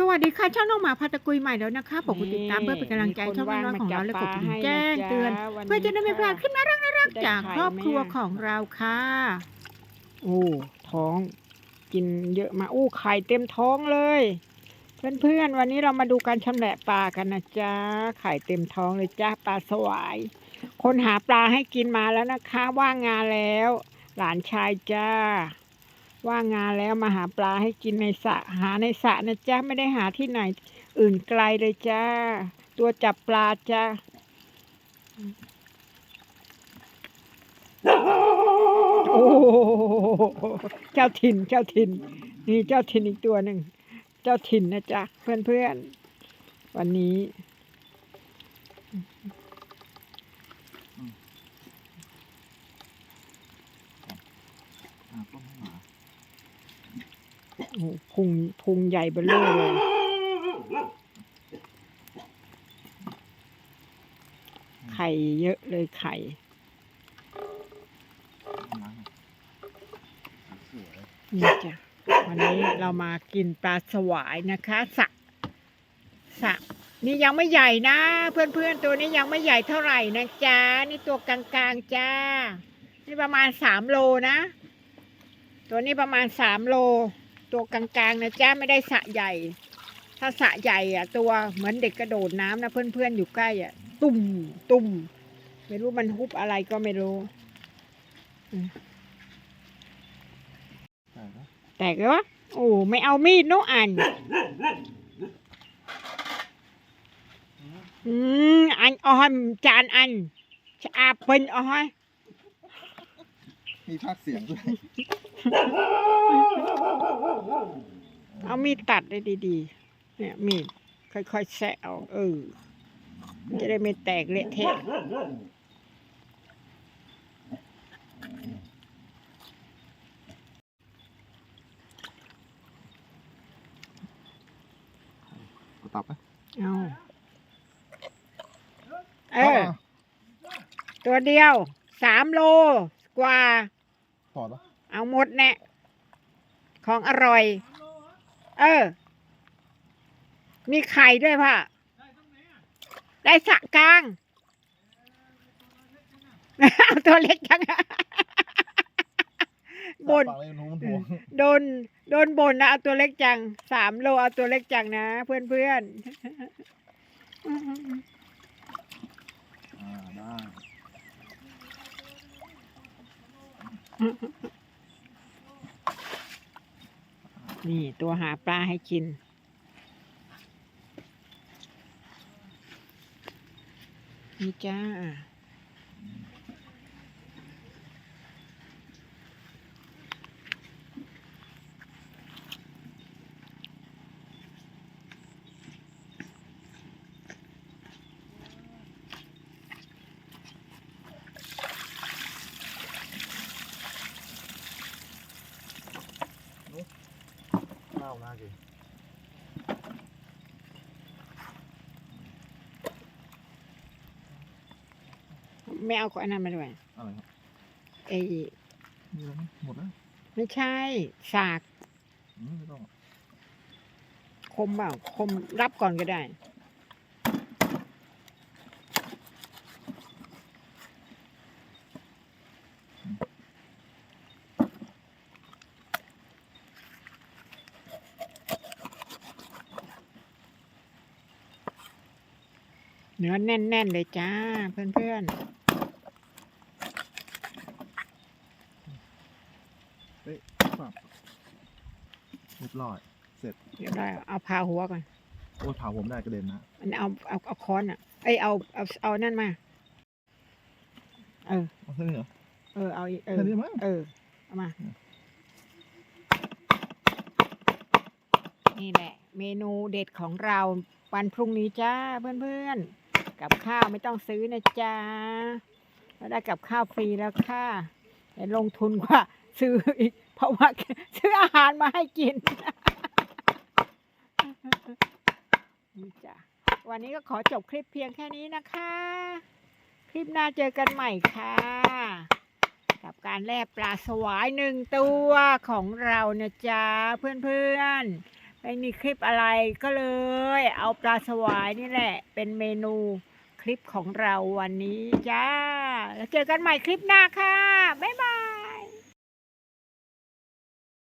สวัสดีค่ะช่องน้องหมาพาตะกุยใหม่แล้วนะคะบอกคุณติดตามเพื่อเป็นกำลังใจช่องน้อยๆของเราและกดกระดิ่งแจ้งเตือนเพื่อจะได้ไม่พลาดคลิปน่ารักน่ารักๆจากครอบครัวของเราค่ะ โอ้ท้อง กินเยอะมากอู้ไข่เต็มท้องเลย เพื่อนๆ วันนี้เรามาดูการชำแหละปลากันนะจ๊ะไข่เต็มท้องเลยจ้าปลาสวาย คนหาปลาให้กินมาแล้วนะคะ ว่างงานแล้ว หลานชายจ้า ว่างงานแล้วมาหาปลาให้กินในสระหาในสระนะจ๊ะไม่ได้หาที่ไหน อื่นไกลเลยจ้า ตัวจับปลาจ้าโอ้เจ้าถิ่นเจ้าถิ่นนี่เจ้าถิ่นอีกตัวหนึ่งเจ้าถิ่นนะจ๊ะเพื่อนเพื่อนวันนี้ อ่าต้มให้หมา โอ้โหพุงพุงใหญ่เบลอเลย ไข่เยอะเลยไข่ นี่จ้ะ วันนี้เรามากินปลาสวายนะคะสะสะนี่ยังไม่ใหญ่นะ เพื่อนๆตัวนี้ยังไม่ใหญ่เท่าไหร่นะจ๊ะ นี่ตัวกลางๆจ้า นี่ประมาณสามโลนะ ตัวนี้ประมาณสามโล ตัวกลางๆนะจ๊ะไม่ได้สะใหญ่ ถ้าสะใหญ่อะตัวเหมือนเด็กกระโดดน้ำนะเพื่อนๆอยู่ใกล้อะตุ่มตุ่มไม่รู้มันฮุบอะไรก็ไม่รู้ใช่ปะแตกเลยวะโอ้ไม่เอามีดเนอะอันอืมอันอาให้จานอันชะอาเป็นอาให้มีภาคเสียงด้วย เอามีดตัดได้ดีๆ เนี่ยมีดค่อยๆแซะเอาเออมันจะได้ไม่แตกเละเทะเอาตับไหมเอาเออ ตัวเดียวสามโลกว่า ถอดปะเอาหมดแน่ของอร่อย เออ มีไข่ด้วยพ่ะได้สระกลางเอาตัวเล็กจังบนปากเลยหนูมันห่วงโดน โดนบนนะเอาตัวเล็กจัง สามโลเอาตัวเล็กจังนะ เพื่อนเพื่อนๆอ่าได้ นี่ตัวหาปลาให้กิน นี่จ้า เล่าหน้ากินไม่เอาของอันนั้นมาด้วยอะไรครับไอ้มีอะไรไหมหมดแล้วไม่ใช่สากอืมไม่ต้อง คมเปล่าคมรับก่อนก็ได้ เนื้อแน่น ๆ เลยจ้า เพื่อนเฮ้ยปรับเรียบร้อย เสร็จๆเดี๋ยวได้เอาพาหัวก่อน โอ้ยเผาผมได้กระเด็นนะ มันเอาเอาเอาค้อนอะเอ้ยเอาเอาเอานั่นมา เออ เอาแค่นี้เหรอ เออเอาอีกเออแค่นี้มั้ง เออเอามา นี่แหละ เมนูเด็ดของเราวันพรุ่งนี้จ้าเพื่อนๆ กับข้าวไม่ต้องซื้อนะจ๊ะเราได้กับข้าวฟรีแล้วค่ะแต่ลงทุนกว่าซื้ออีก เพราะว่าซื้ออาหารมาให้กินนี่จ้ะวันนี้ก็ขอจบคลิปเพียงแค่นี้นะคะ คลิปหน้าเจอกันใหม่ค่ะ กับการแล่ปลาสวายหนึ่งตัวของเรานะจ๊ะเพื่อนๆ ไม่มีคลิปอะไรก็เลย เอาปลาสวายนี่แหละ เป็นเมนูคลิปของเราวันนี้จ้า แล้วเจอกันใหม่คลิปหน้าค่ะ บ๊ายบาย